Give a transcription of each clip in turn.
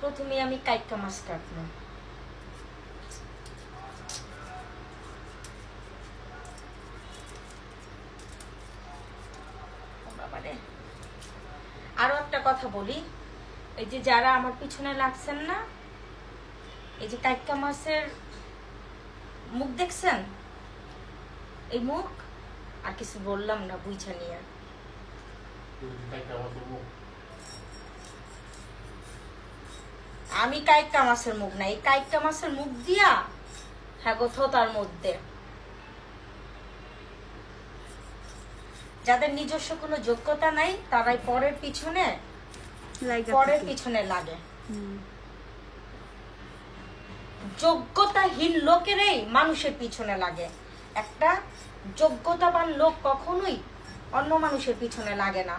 প্রথমে আমি কাইকা মাছ কাটবো। আরও একটা কথা বলি, এই যে যারা আমার পিছনে লাগছেন না, এই যে কাইকা মাছের মুখ দেখছেন? এই মুখ? আর কিছু বললাম না, বুঝা নিয়ে। আমি কাইকা মাছের মুখ না এই কাইকা মাছের মুখ দিয়া হ্যাঁ তার মধ্যে। যাদের নিজস্ব কোনো যোগ্যতা নাই তারাই পরের পিছনে পরের পিছনে লাগে। যোগ্যতাহীন লোকেরই মানুষের পিছনে লাগে। একটা যোগ্যতাবান লোক কখনোই অন্য মানুষের পিছনে লাগে না।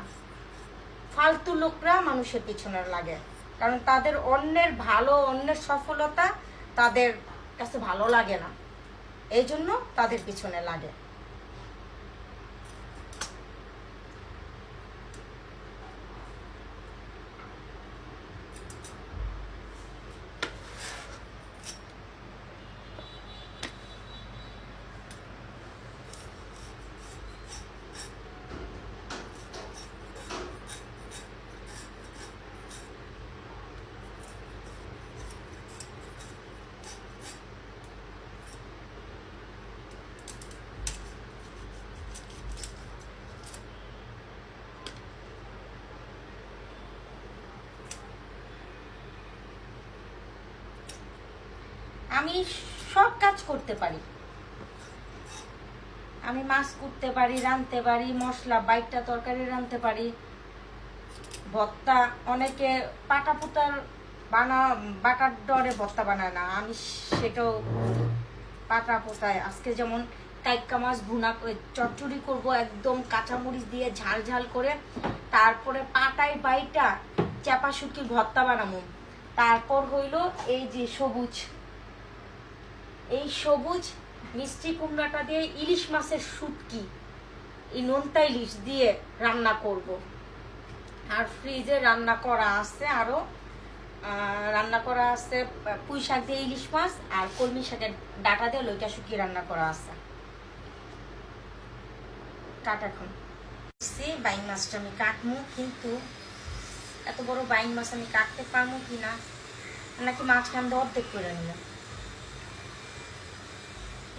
ফালতু লোকরা মানুষের পিছনে লাগে। কারণ তাদের অন্যের ভালো, অন্যের সফলতা তাদের কাছে ভালো লাগে না। এই জন্য তাদের পিছনে লাগে। আমি সব কাজ করতে পারি। আমি মাছ করতে পারি, রাঁধতে পারি, মশলা বাইকটা তরকারি রাঁধতে পারি। ভর্তা অনেকে পাটা পুতার বানা বাটার ডরে ভর্তা বানায় না। আমি সেটাও পাটা পোতায়। আজকে যেমন কাইক্কা মাছ ভুনা চচ্চড়ি করব একদম কাঁচামরিচ দিয়ে ঝাল ঝাল করে। তারপরে পাটায় বাইটা চাপা শুকি ভর্তা বানাবো। তারপর হইল এই যে সবুজ এই সবুজ মিষ্টি কুমড়াটা দিয়ে ইলিশ মাছের শুটকি। এই নোনতা ইলিশ দিয়ে রান্না করব। আর ফ্রিজে রান্না করা আছে আরও। আহ, রান্না করা আছে পুঁই শাক দিয়ে ইলিশ মাছ আর কলমি শাকের ডাটা দিয়ে লইটা শুকিয়ে রান্না করা আছে। কাট এখন। সে বাইন মাছটা আমি কাটমু কিন্তু এত বড় বাইন মাছ আমি কাটতে পারব কি না নাকি মাঝখান দিয়ে অর্ধেক করে নিলাম?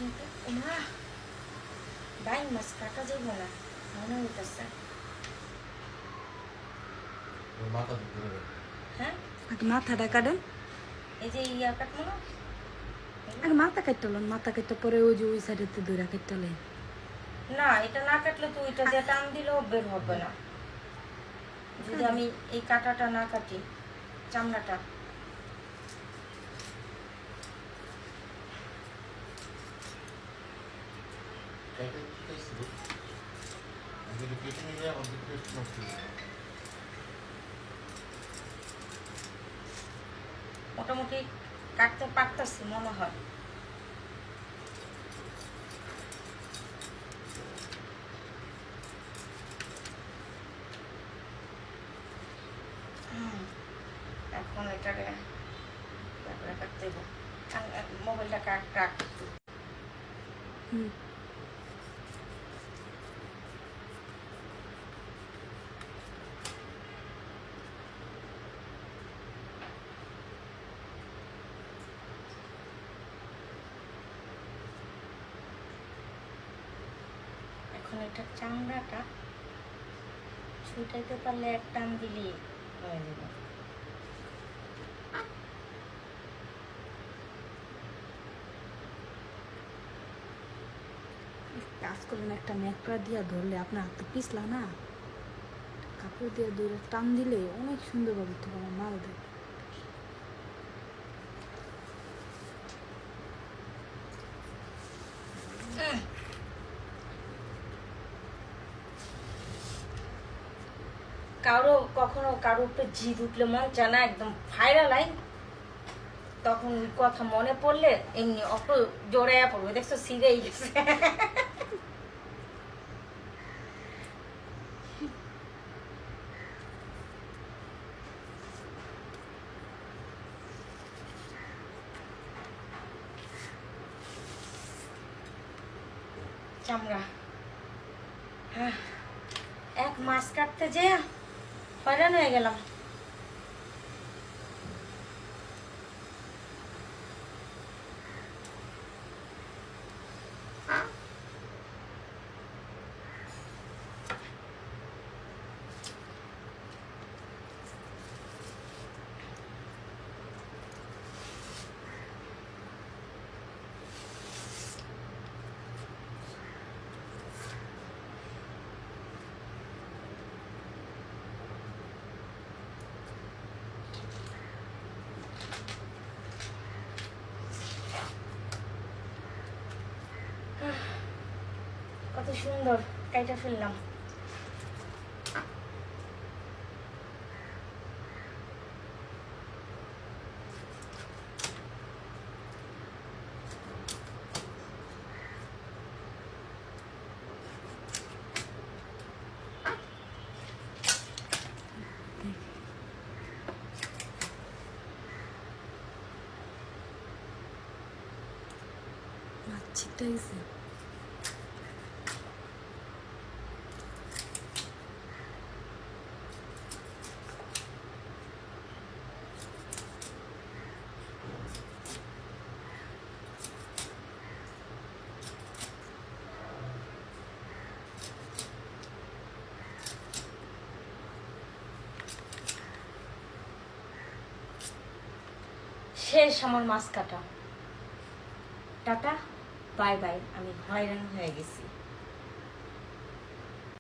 কিন্তু ওমা বাইন মাছ কাটা যাইব না মনে হইতেছে হ্যাঁ মাথাটা কাটেন এই যে ইয়া কাটবো না আগে মাথা কাটলেন মাথা কাটতে পরে ওই যে ওই সাইডেতে দূরা কাটলেন না, এটা না কাটলে তো ওইটা দিয়ে টান দিলেও বের হবে না। যদি আমি এই কাটাটা না কাটি, চামড়াটা। মোটামুটি কাটতে পারতাছি মনে হয়। হুম, এখন এটাকে তারপরে কাটতে দেবো আং- আং- মোবাইলটা কাট কাট হুম। এখন এটা চামড়াটা ছুটাইতে পারলে এক টান দিলেই হয়ে যাবে। কাজ করলেন একটা ন্যাকড়া দিয়া ধরলে আপনার হাত পিছলা না। কাপড় দিয়ে দূরে টান দিলে অনেক সুন্দরভাবে তো আমার মাল দেয়। কারও কখনো কারোর উপরে জিদ উঠলে মন চায় না, একদম ফাইরাল হয় তখন ওই কথা মনে পড়লে এমনি অত জোরে পড়বে। দেখছ, সিরেই গেছে। চামড়া। হ্যাঁ এক মাছ কাটতে যেয়ে হয়রান হয়ে গেলাম কত সুন্দর কাইটা ফেললাম। ছিটটা গেছে। শেষ আমার মাছ কাটা। টাটা বাই বাই আমি হয়রান হয়ে গেছি।